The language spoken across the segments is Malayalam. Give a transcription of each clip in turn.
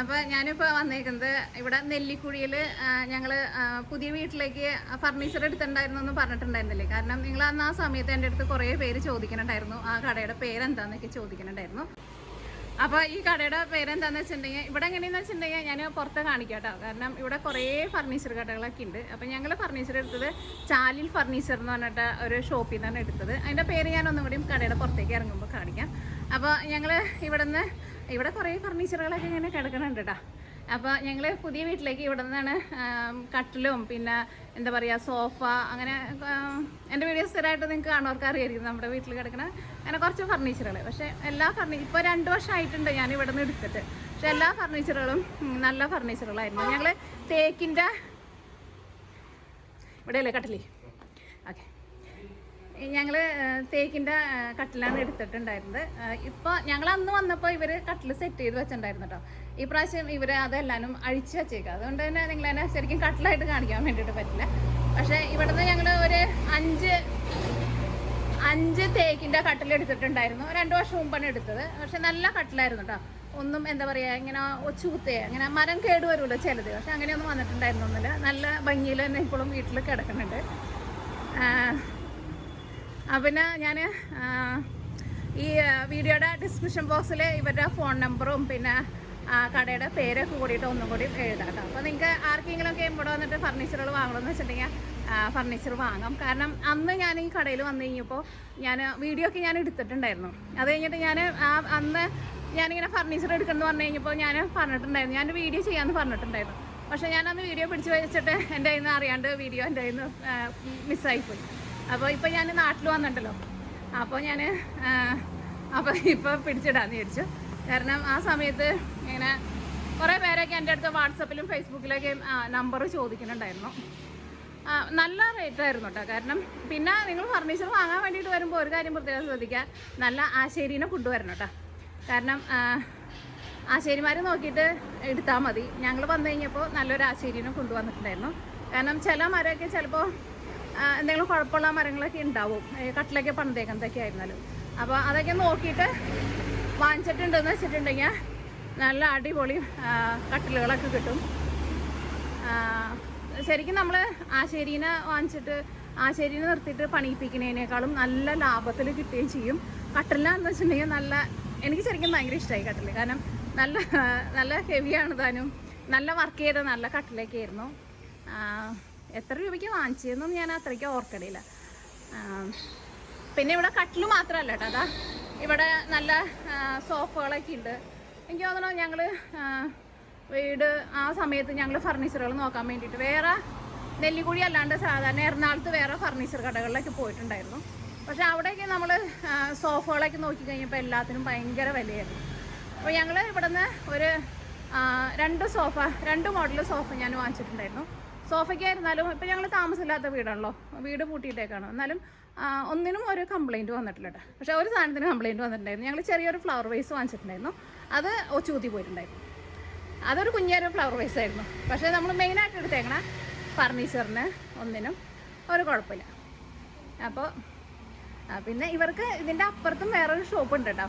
അപ്പൊ ഞാനിപ്പോ വന്നേക്കുന്നത് ഇവിടെ നെല്ലിക്കുഴിയിൽ ഞങ്ങൾ പുതിയ വീട്ടിലേക്ക് ഫർണിച്ചർ എടുത്തിട്ടുണ്ടായിരുന്നു എന്ന് പറഞ്ഞിട്ടുണ്ടായിരുന്നില്ലേ? കാരണം നിങ്ങൾ അന്ന് ആ സമയത്ത് എന്റെ അടുത്ത് കുറേ പേര് ചോദിക്കുന്നുണ്ടായിരുന്നു. ആ കടയുടെ പേരെന്താന്നൊക്കെ ചോദിക്കുന്നുണ്ടായിരുന്നു. അപ്പോൾ ഈ കടയുടെ പേരെന്താന്ന് വെച്ചിട്ടുണ്ടെങ്കിൽ ഇവിടെ എങ്ങനെയെന്ന് വെച്ചിട്ടുണ്ടെങ്കിൽ ഞാൻ പുറത്ത് കാണിക്കാട്ടോ. കാരണം ഇവിടെ കുറേ ഫർണിച്ചർ കടകളൊക്കെ ഉണ്ട്. അപ്പോൾ ഞങ്ങൾ ഫർണിച്ചർ എടുത്തത് ചാലിൽ ഫർണിച്ചർ എന്ന് പറഞ്ഞിട്ട് ഒരു ഷോപ്പിൽ നിന്നാണ് എടുത്തത്. അതിന്റെ പേര് ഞാൻ ഒന്നും കൂടിയും കടയുടെ പുറത്തേക്ക് ഇറങ്ങുമ്പോൾ കാണിക്കാം. അപ്പോൾ ഞങ്ങൾ ഇവിടെ നിന്ന് ഇവിടെ കുറേ ഫർണിച്ചറുകളൊക്കെ ഇങ്ങനെ കിടക്കുന്നുണ്ട് കേട്ടോ അപ്പോൾ ഞങ്ങൾ പുതിയ വീട്ടിലേക്ക് ഇവിടെ നിന്നാണ് കട്ടിലും പിന്നെ എന്താ പറയുക സോഫ അങ്ങനെ എന്റെ വീഡിയോ സ്ഥിരമായിട്ട് നിങ്ങൾക്ക് കാണുന്നവർക്ക് അറിയായിരിക്കും നമ്മുടെ വീട്ടിൽ കിടക്കുന്ന അങ്ങനെ കുറച്ച് ഫർണിച്ചറുകൾ. പക്ഷേ എല്ലാ ഫർണി ഇപ്പോൾ രണ്ട് വർഷമായിട്ടുണ്ട് ഞാൻ ഇവിടെ നിന്ന് എടുത്തിട്ട്. പക്ഷെ എല്ലാ ഫർണിച്ചറുകളും നല്ല ഫർണിച്ചറുകളായിരുന്നു. ഞങ്ങൾ തേക്കിന്റെ ഇവിടെയല്ലേ കട്ടിലേ? ഞങ്ങൾ തേക്കിന്റെ കട്ടിലാണ് എടുത്തിട്ടുണ്ടായിരുന്നത്. ഇപ്പോൾ ഞങ്ങൾ അന്ന് വന്നപ്പോൾ ഇവർ കട്ടിൽ സെറ്റ് ചെയ്ത് വെച്ചിട്ടുണ്ടായിരുന്നു കേട്ടോ ഈ പ്രാവശ്യം ഇവർ അതെല്ലാനും അഴിച്ചു വെച്ചേക്കുക അതുകൊണ്ട് തന്നെ നിങ്ങൾ തന്നെ ശരിക്കും കട്ടിലായിട്ട് കാണിക്കാൻ വേണ്ടിയിട്ട് പറ്റില്ല. പക്ഷേ ഇവിടുന്ന് ഞങ്ങൾ ഒരു അഞ്ച് അഞ്ച് തേക്കിന്റെ കട്ടിൽ എടുത്തിട്ടുണ്ടായിരുന്നു. രണ്ട് വർഷം മുമ്പാണ് എടുത്തത്. പക്ഷെ നല്ല കട്ടിലായിരുന്നു കേട്ടോ ഒന്നും എന്താ പറയുക ഇങ്ങനെ ഒച്ചുകുത്തേ അങ്ങനെ മരം കേട് വരുമല്ലോ ചിലത്. പക്ഷെ അങ്ങനെയൊന്നും വന്നിട്ടുണ്ടായിരുന്നൊന്നുമില്ല. നല്ല ഭംഗിയിൽ തന്നെ ഇപ്പോഴും വീട്ടിൽ കിടക്കുന്നുണ്ട്. പിന്നെ ഞാൻ ഈ വീഡിയോയുടെ ഡിസ്ക്രിപ്ഷൻ ബോക്സിൽ ഇവരുടെ ഫോൺ നമ്പറും പിന്നെ കടയുടെ പേരൊക്കെ കൂടിയിട്ട് ഒന്നും കൂടി എഴുതാം അപ്പോൾ നിങ്ങൾക്ക് ആർക്കെങ്കിലും ഒക്കെ ഇവിടെ വന്നിട്ട് ഫർണിച്ചറുകൾ വാങ്ങണമെന്ന് വെച്ചിട്ടുണ്ടെങ്കിൽ ഫർണിച്ചർ വാങ്ങാം. കാരണം അന്ന് ഞാൻ ഈ കടയിൽ വന്നു കഴിഞ്ഞപ്പോൾ ഞാൻ വീഡിയോ ഒക്കെ ഞാൻ എടുത്തിട്ടുണ്ടായിരുന്നു. അത് കഴിഞ്ഞിട്ട് ഞാൻ അന്ന് ഞാനിങ്ങനെ ഫർണിച്ചർ എടുക്കണമെന്ന് പറഞ്ഞു കഴിഞ്ഞപ്പോൾ ഞാൻ പറഞ്ഞിട്ടുണ്ടായിരുന്നു. ഞാൻ വീഡിയോ ചെയ്യാമെന്ന് പറഞ്ഞിട്ടുണ്ടായിരുന്നു. പക്ഷേ ഞാനന്ന് വീഡിയോ പിടിച്ച് വെച്ചിട്ട് എന്റെ കയ്യിൽ നിന്ന് അറിയാണ്ട് വീഡിയോ എന്റെ കയ്യിൽ നിന്ന് മിസ്സായിപ്പോയി അപ്പോൾ ഇപ്പോൾ ഞാൻ നാട്ടിൽ വന്നിട്ടുണ്ടല്ലോ. അപ്പോൾ ഞാൻ അപ്പോൾ ഇപ്പോൾ പിടിച്ചിടാന്ന് വിചാരിച്ചു. കാരണം ആ സമയത്ത് ഇങ്ങനെ കുറേ പേരൊക്കെ എന്റെ അടുത്ത് വാട്സപ്പിലും ഫേസ്ബുക്കിലൊക്കെ നമ്പർ ചോദിക്കുന്നുണ്ടായിരുന്നു. നല്ല റേറ്റ് ആയിരുന്നു കേട്ടോ കാരണം പിന്നെ നിങ്ങൾ ഫർണിച്ചർ വാങ്ങാൻ വേണ്ടിയിട്ട് വരുമ്പോൾ ഒരു കാര്യം പ്രത്യേകം ശ്രദ്ധിക്കുക. നല്ല ആശേരീനെ കൊണ്ടുവരണം കേട്ടോ കാരണം ആശേരിമാർ നോക്കിയിട്ട് എടുത്താൽ മതി. ഞങ്ങൾ വന്നു കഴിഞ്ഞപ്പോൾ നല്ലൊരു ആശേരീനെ കൊണ്ടുവന്നിട്ടുണ്ടായിരുന്നു. കാരണം ചില മരമൊക്കെ ചിലപ്പോൾ എന്തെങ്കിലും കുഴപ്പമുള്ള മരങ്ങളൊക്കെ ഉണ്ടാവും. കട്ടിലൊക്കെ പണിതേക്കുന്നതൊക്കെ ആയിരുന്നാലും. അപ്പോൾ അതൊക്കെ നോക്കിയിട്ട് വാങ്ങിച്ചിട്ടുണ്ടെന്ന് വെച്ചിട്ടുണ്ടെങ്കിൽ നല്ല അടിപൊളി കട്ടിലുകളൊക്കെ കിട്ടും. ശരിക്കും നമ്മൾ ആശേരീനെ വാങ്ങിച്ചിട്ട് ആശേരീനെ നിർത്തിയിട്ട് പണിയിപ്പിക്കുന്നതിനേക്കാളും നല്ല ലാഭത്തിൽ കിട്ടുകയും ചെയ്യും. കട്ടിലാന്ന് വെച്ചിട്ടുണ്ടെങ്കിൽ നല്ല എനിക്ക് ശരിക്കും ഭയങ്കര ഇഷ്ടമായി കട്ടിൽ കാരണം നല്ല നല്ല ഹെവിയാണ് താനും. നല്ല വർക്ക് ചെയ്ത നല്ല കട്ടിലൊക്കെ ആയിരുന്നു. എത്ര രൂപയ്ക്ക് വാങ്ങിച്ചതെന്നും ഞാൻ അത്രയ്ക്ക് ഓർക്കണില്ല. പിന്നെ ഇവിടെ കട്ടിൽ മാത്രമല്ല കേട്ടോ അതാ ഇവിടെ നല്ല സോഫകളൊക്കെ ഉണ്ട്. എനിക്ക് തോന്നണം ഞങ്ങൾ വീട് ആ സമയത്ത് ഞങ്ങൾ ഫർണിച്ചറുകൾ നോക്കാൻ വേണ്ടിയിട്ട്. വേറെ നെല്ലിക്കുഴി അല്ലാണ്ട് സാധാരണ എറണാകുളത്ത് വേറെ ഫർണിച്ചർ കടകളിലൊക്കെ പോയിട്ടുണ്ടായിരുന്നു. പക്ഷെ അവിടെയൊക്കെ നമ്മൾ സോഫകളൊക്കെ നോക്കി കഴിഞ്ഞപ്പോൾ എല്ലാത്തിനും ഭയങ്കര വിലയായിരുന്നു. അപ്പോൾ ഞങ്ങൾ ഇവിടുന്ന് ഒരു രണ്ട് സോഫ രണ്ട് മോഡൽ സോഫ ഞാൻ വാങ്ങിച്ചിട്ടുണ്ടായിരുന്നു. സോഫയ്ക്കായിരുന്നാലും ഇപ്പം ഞങ്ങൾ താമസമില്ലാത്ത വീടാണല്ലോ. വീട് പൂട്ടിയിട്ടേക്കാണ്. എന്നാലും ഒന്നിനും ഒരു കംപ്ലയിന്റ് വന്നിട്ടില്ല കേട്ടോ പക്ഷേ ഒരു സാധനത്തിന് കംപ്ലയിന്റ് വന്നിട്ടുണ്ടായിരുന്നു. ഞങ്ങൾ ചെറിയൊരു ഫ്ലവർ വേസ് വാങ്ങിച്ചിട്ടുണ്ടായിരുന്നു. അത് ഒച്ചൂത്തി പോയിട്ടുണ്ടായിരുന്നു. അതൊരു കുഞ്ഞൊരു ഫ്ലവർ വേസ് ആയിരുന്നു. പക്ഷേ നമ്മൾ മെയിനായിട്ട് എടുത്തേക്കണ ഫർണിച്ചറിന് ഒന്നിനും ഒരു കുഴപ്പമില്ല. അപ്പോൾ പിന്നെ ഇവർക്ക് ഇതിന്റെ അപ്പുറത്തും വേറൊരു ഷോപ്പ് ഉണ്ട് കേട്ടോ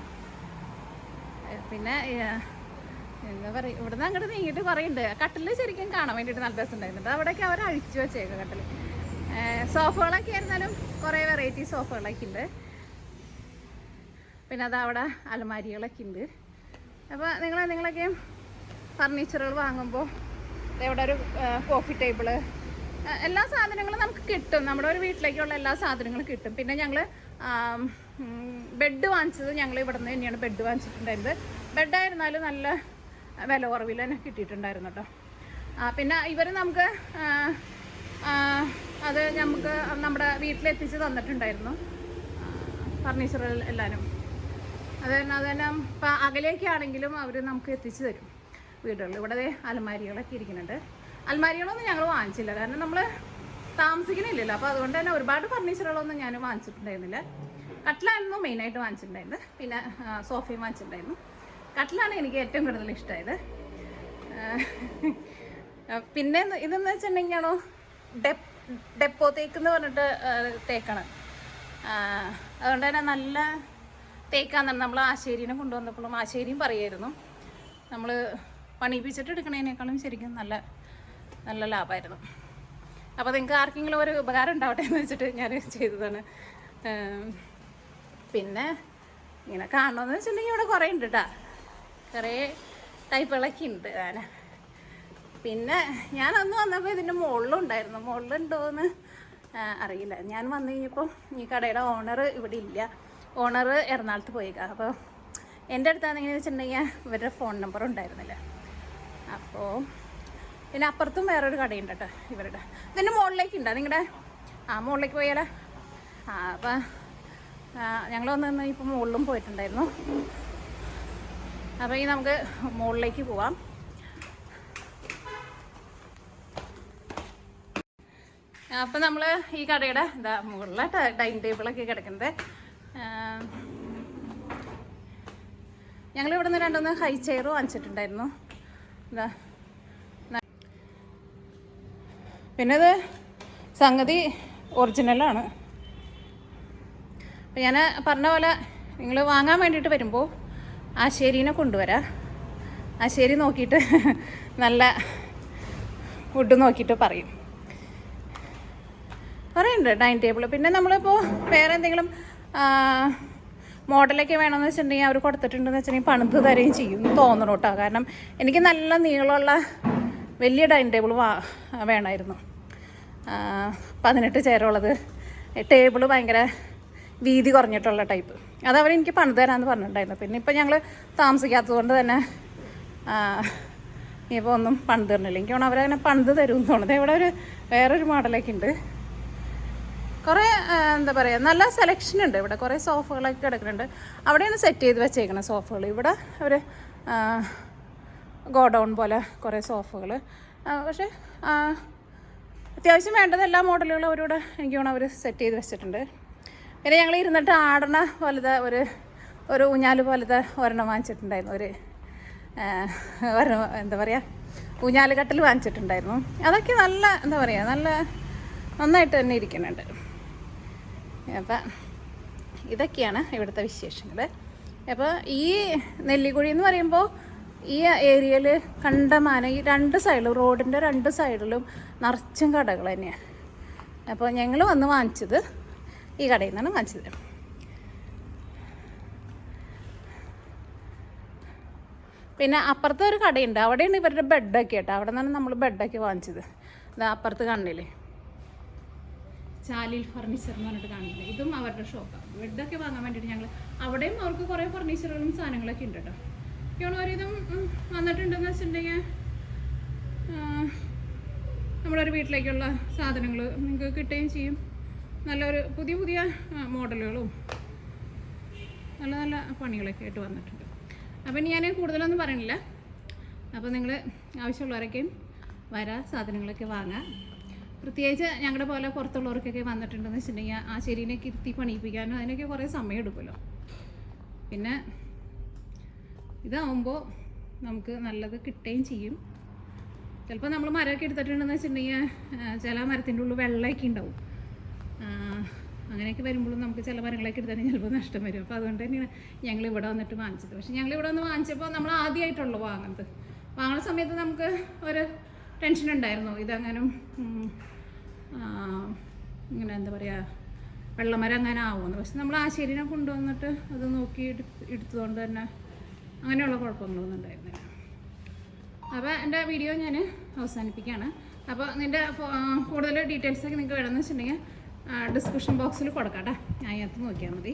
പിന്നെ എന്താ പറയുക ഇവിടുന്ന് അങ്ങോട്ട് നീങ്ങിയിട്ട് കുറേ ഉണ്ട് കട്ടിൽ ശരിക്കും കാണാൻ വേണ്ടിയിട്ട് നല്ല രസമുണ്ടായിരുന്നു. കേട്ടോ അവിടെയൊക്കെ അവർ അഴിച്ചു വെച്ചേക്കും കട്ടിൽ സോഫകളൊക്കെ ആയിരുന്നാലും കുറേ വെറൈറ്റി സോഫകളൊക്കെ ഉണ്ട് പിന്നെ അത് അവിടെ അലമാരികളൊക്കെ ഉണ്ട് അപ്പോൾ നിങ്ങൾ നിങ്ങളൊക്കെ ഫർണിച്ചറുകൾ വാങ്ങുമ്പോൾ ഇവിടെ ഒരു കോഫി ടേബിൾ എല്ലാ സാധനങ്ങളും നമുക്ക് കിട്ടും. നമ്മുടെ ഒരു വീട്ടിലേക്കുള്ള എല്ലാ സാധനങ്ങളും കിട്ടും. പിന്നെ ഞങ്ങൾ ബെഡ് വാങ്ങിച്ചത് ഞങ്ങൾ ഇവിടെ നിന്ന് തന്നെയാണ് ബെഡ് വാങ്ങിച്ചിട്ടുണ്ടായിരുന്നത്. ബെഡായിരുന്നാലും നല്ല വില കുറവിൽ തന്നെ കിട്ടിയിട്ടുണ്ടായിരുന്നു കേട്ടോ. പിന്നെ ഇവർ നമുക്ക് അത് നമുക്ക് നമ്മുടെ വീട്ടിലെത്തിച്ച് തന്നിട്ടുണ്ടായിരുന്നു. ഫർണിച്ചർ എല്ലാവരും അത് തന്നെ അത് തന്നെ ഇപ്പം അകലേക്ക് ആണെങ്കിലും അവർ നമുക്ക് എത്തിച്ചു തരും വീടുകളിൽ. ഇവിടെ അലമാരികളൊക്കെ ഇരിക്കുന്നുണ്ട്. അലമാരികളൊന്നും ഞങ്ങൾ വാങ്ങിച്ചില്ല. കാരണം നമ്മൾ താമസിക്കണില്ലല്ലോ അപ്പോൾ അതുകൊണ്ട് തന്നെ ഒരുപാട് ഫർണിച്ചറുകളൊന്നും ഞാൻ വാങ്ങിച്ചിട്ടുണ്ടായിരുന്നില്ല. കട്ടിലായിരുന്നു മെയിനായിട്ട് വാങ്ങിച്ചിട്ടുണ്ടായിരുന്നത്. പിന്നെ സോഫയും വാങ്ങിച്ചിട്ടുണ്ടായിരുന്നു. കട്ടിലാണ് എനിക്ക് ഏറ്റവും കൂടുതൽ ഇഷ്ടമായത് പിന്നെ ഇതെന്ന് വെച്ചിട്ടുണ്ടെങ്കിലാണോ? ഡെപ് ഡെപ്പോ തേക്ക് എന്ന് പറഞ്ഞിട്ട് തേക്കണം. അതുകൊണ്ട് തന്നെ നല്ല തേക്കാന്നാണ് നമ്മൾ ആശേരിനെ കൊണ്ടുവന്നപ്പോഴും ആശേരിയും പറയായിരുന്നു നമ്മൾ പണിയിപ്പിച്ചിട്ട് എടുക്കണതിനേക്കാളും ശരിക്കും നല്ല നല്ല ലാഭമായിരുന്നു. അപ്പോൾ നിങ്ങൾക്ക് ആർക്കെങ്കിലും ഒരു ഉപകാരം ഉണ്ടാവട്ടെ എന്ന് വെച്ചിട്ട് ഞാൻ ചെയ്തതാണ്. പിന്നെ ഇങ്ങനെ കാണണമെന്ന് വെച്ചിട്ടുണ്ടെങ്കിൽ ഇവിടെ കുറേ ഉണ്ട് കേട്ടോ കുറേ ടൈപ്പുകളൊക്കെ ഉണ്ട് ആന. പിന്നെ ഞാനന്ന് വന്നപ്പോൾ ഇതിന്റെ മുകളിലുണ്ടായിരുന്നു മുകളിലുണ്ടോയെന്ന് അറിയില്ല. ഞാൻ വന്നു കഴിഞ്ഞപ്പോൾ ഈ കടയുടെ ഓണർ ഇവിടെ ഇല്ല. ഓണർ എറണാകുളത്ത് പോയേക്കാം. അപ്പോൾ എന്റെ അടുത്താണ് എങ്ങനെയാണെന്ന് വെച്ചിട്ടുണ്ടെങ്കിൽ ഇവരുടെ ഫോൺ നമ്പർ ഉണ്ടായിരുന്നില്ല. അപ്പോൾ പിന്നെ അപ്പുറത്തും വേറൊരു കടയുണ്ട് കേട്ടോ ഇവരുടെ. ഇതിന്റെ മുകളിലേക്ക് ഉണ്ടോ നിങ്ങളുടെ ആ മുകളിലേക്ക് പോയാലോ ആ അപ്പം ഞങ്ങൾ വന്ന് ഇപ്പോൾ മുകളിലും പോയിട്ടുണ്ടായിരുന്നു. അപ്പോൾ ഇനി നമുക്ക് മുകളിലേക്ക് പോവാം. അപ്പം നമ്മൾ ഈ കടയുടെ എന്താ മുകളിലെ ഡൈനിങ് ടേബിളൊക്കെ കിടക്കുന്നത്. ഞങ്ങൾ ഇവിടുന്ന് രണ്ടൊന്ന് ഹൈ ചെയർ വാങ്ങിച്ചിട്ടുണ്ടായിരുന്നു. എന്താ പിന്നെ ഇത് സംഗതി ഒറിജിനലാണ് അപ്പം ഞാൻ പറഞ്ഞ പോലെ നിങ്ങൾ വാങ്ങാൻ വേണ്ടിയിട്ട് വരുമ്പോൾ ആശേരീനെ കൊണ്ടുവരാം. ആശേരി നോക്കിയിട്ട് നല്ല ഫുഡ് നോക്കിയിട്ട് പറയും. പറയുന്നുണ്ട് ഡൈനിങ് ടേബിൾ പിന്നെ നമ്മളിപ്പോൾ വേറെ എന്തെങ്കിലും മോഡലൊക്കെ വേണമെന്ന് വെച്ചിട്ടുണ്ടെങ്കിൽ അവർ കൊടുത്തിട്ടുണ്ടെന്ന് വെച്ചിട്ടുണ്ടെങ്കിൽ പണിത് തരുകയും ചെയ്യും തോന്നണം കേട്ടോ കാരണം എനിക്ക് നല്ല നീളമുള്ള വലിയ ഡൈനിങ് ടേബിൾ വേണമായിരുന്നു. പതിനെട്ട് ചേരമുള്ളത് ടേബിൾ ഭയങ്കര വീതി കുറഞ്ഞിട്ടുള്ള ടൈപ്പ്. അത് അവരെനിക്ക് പണിത് തരാമെന്ന് പറഞ്ഞിട്ടുണ്ടായിരുന്നു. പിന്നെ ഇപ്പം ഞങ്ങൾ താമസിക്കാത്തത് കൊണ്ട് തന്നെ ഇപ്പോൾ ഒന്നും പണിത് തരണില്ല എനിക്ക് തോന്നുന്നു അവരങ്ങനെ പണിത് തരും എന്ന് തോന്നുന്നത് ഇവിടെ ഒരു വേറൊരു മോഡലൊക്കെ ഉണ്ട്. കുറേ എന്താ പറയുക നല്ല സെലക്ഷൻ ഉണ്ട് ഇവിടെ. കുറേ സോഫകളൊക്കെ കിടക്കുന്നുണ്ട്. അവിടെയാണ് സെറ്റ് ചെയ്ത് വെച്ചേക്കുന്നത് സോഫകൾ ഇവിടെ അവർ ഗോഡൗൺ പോലെ കുറേ സോഫകൾ പക്ഷേ അത്യാവശ്യം വേണ്ടത് എല്ലാ മോഡലുകളും അവരോട് എനിക്ക് തോന്നുന്നു അവർ സെറ്റ് ചെയ്ത് വെച്ചിട്ടുണ്ട്. പിന്നെ ഞങ്ങൾ ഇരുന്നിട്ട് ആടണ പോലത്തെ ഒരു ഒരു ഊഞ്ഞാൽ പോലത്തെ ഒരെണ്ണം വാങ്ങിച്ചിട്ടുണ്ടായിരുന്നു. ഒരു ഒരെണ്ണം എന്താ പറയുക ഊഞ്ഞാൽ കട്ടിൽ വാങ്ങിച്ചിട്ടുണ്ടായിരുന്നു. അതൊക്കെ നല്ല എന്താ പറയുക നല്ല നന്നായിട്ട് തന്നെ ഇരിക്കുന്നുണ്ട്. അപ്പം ഇതൊക്കെയാണ് ഇവിടുത്തെ വിശേഷങ്ങൾ അപ്പോൾ ഈ നെല്ലിക്കുഴി എന്ന് പറയുമ്പോൾ ഈ ഏരിയയിൽ കണ്ടമാനം ഈ രണ്ട് സൈഡിലും റോഡിന്റെ രണ്ട് സൈഡിലും നിറച്ചും കടകൾ തന്നെയാണ് അപ്പോൾ ഞങ്ങൾ വന്ന് വാങ്ങിച്ചത് ഈ കടയിൽ നിന്നാണ് വാങ്ങിച്ചത്. പിന്നെ അപ്പുറത്തെ ഒരു കടയുണ്ട്. അവിടെയാണ് ഇവരുടെ ബെഡൊക്കെ കേട്ടോ. അവിടെ നിന്നാണ് നമ്മൾ ബെഡൊക്കെ വാങ്ങിച്ചത്. ഇതാ അപ്പുറത്ത് കണ്ടില്ലേ? ചാലിൽ ഫർണിച്ചർ എന്ന് പറഞ്ഞിട്ട് കാണില്ലേ ഇതും അവരുടെ ഷോപ്പാണ് ബെഡൊക്കെ വാങ്ങാൻ വേണ്ടിയിട്ട് ഞങ്ങൾ അവിടെയും അവർക്ക് കുറേ ഫർണിച്ചറുകളും സാധനങ്ങളൊക്കെ ഉണ്ട് കേട്ടോ. ഇവണ് ഒരുവിധം വന്നിട്ടുണ്ടെന്ന് വെച്ചിട്ടുണ്ടെങ്കിൽ നമ്മുടെ ഒരു വീട്ടിലേക്കുള്ള സാധനങ്ങൾ നിങ്ങൾക്ക് കിട്ടുകയും ചെയ്യും. നല്ലൊരു പുതിയ പുതിയ മോഡലുകളും നല്ല നല്ല പണികളൊക്കെ ആയിട്ട് വന്നിട്ടുണ്ട്. അപ്പം ഞാൻ കൂടുതലൊന്നും പറയണില്ല. അപ്പോൾ നിങ്ങൾ ആവശ്യമുള്ളവരൊക്കെയും വരാ സാധനങ്ങളൊക്കെ വാങ്ങാം. പ്രത്യേകിച്ച് ഞങ്ങളുടെ പോലെ പുറത്തുള്ളവർക്കൊക്കെ വന്നിട്ടുണ്ടെന്ന് വെച്ചിട്ടുണ്ടെങ്കിൽ ആ ശരീരനെ ഇരുത്തി പണിയിപ്പിക്കാനും അതിനൊക്കെ കുറേ സമയം എടുക്കുമല്ലോ. പിന്നെ ഇതാവുമ്പോൾ നമുക്ക് നല്ലത് കിട്ടുകയും ചെയ്യും. ചിലപ്പോൾ നമ്മൾ മരമൊക്കെ എടുത്തിട്ടുണ്ടെന്ന് വെച്ചിട്ടുണ്ടെങ്കിൽ ചില മരത്തിന്റെ ഉള്ളിൽ വെള്ളമൊക്കെ ഉണ്ടാവും. അങ്ങനെയൊക്കെ വരുമ്പോഴും നമുക്ക് ചില മരങ്ങളൊക്കെ എടുത്താൽ ചിലപ്പോൾ നഷ്ടം വരും. അപ്പോൾ അതുകൊണ്ട് തന്നെയാണ് ഞങ്ങൾ ഇവിടെ വന്നിട്ട് വാങ്ങിച്ചത്. പക്ഷേ ഞങ്ങൾ ഇവിടെ വന്ന് വാങ്ങിച്ചപ്പോൾ നമ്മൾ ആദ്യമായിട്ടുള്ളൂ വാങ്ങുന്നത്. വാങ്ങുന്ന സമയത്ത് നമുക്ക് ഒരു ടെൻഷൻ ഉണ്ടായിരുന്നു. ഇതങ്ങനെ ഇങ്ങനെ എന്താ പറയുക വെള്ളമരം അങ്ങനെ ആവുമെന്ന്. പക്ഷെ നമ്മൾ ആ ശരീരം കൊണ്ടുവന്നിട്ട് അത് നോക്കി എടു- എടുത്തതുകൊണ്ട് തന്നെ അങ്ങനെയുള്ള കുഴപ്പങ്ങളൊന്നും ഉണ്ടായിരുന്നില്ല. അപ്പോൾ എന്റെ വീഡിയോ ഞാൻ അവസാനിപ്പിക്കുകയാണ്. അപ്പോൾ നിന്റെ കൂടുതൽ ഡീറ്റെയിൽസൊക്കെ നിങ്ങൾക്ക് വേണമെന്ന് വെച്ചിട്ടുണ്ടെങ്കിൽ ഡിസ്ക്രിപ്ഷൻ ബോക്സിൽ കൊടുക്കാം കേട്ടോ അതിനകത്ത് നോക്കിയാൽ മതി.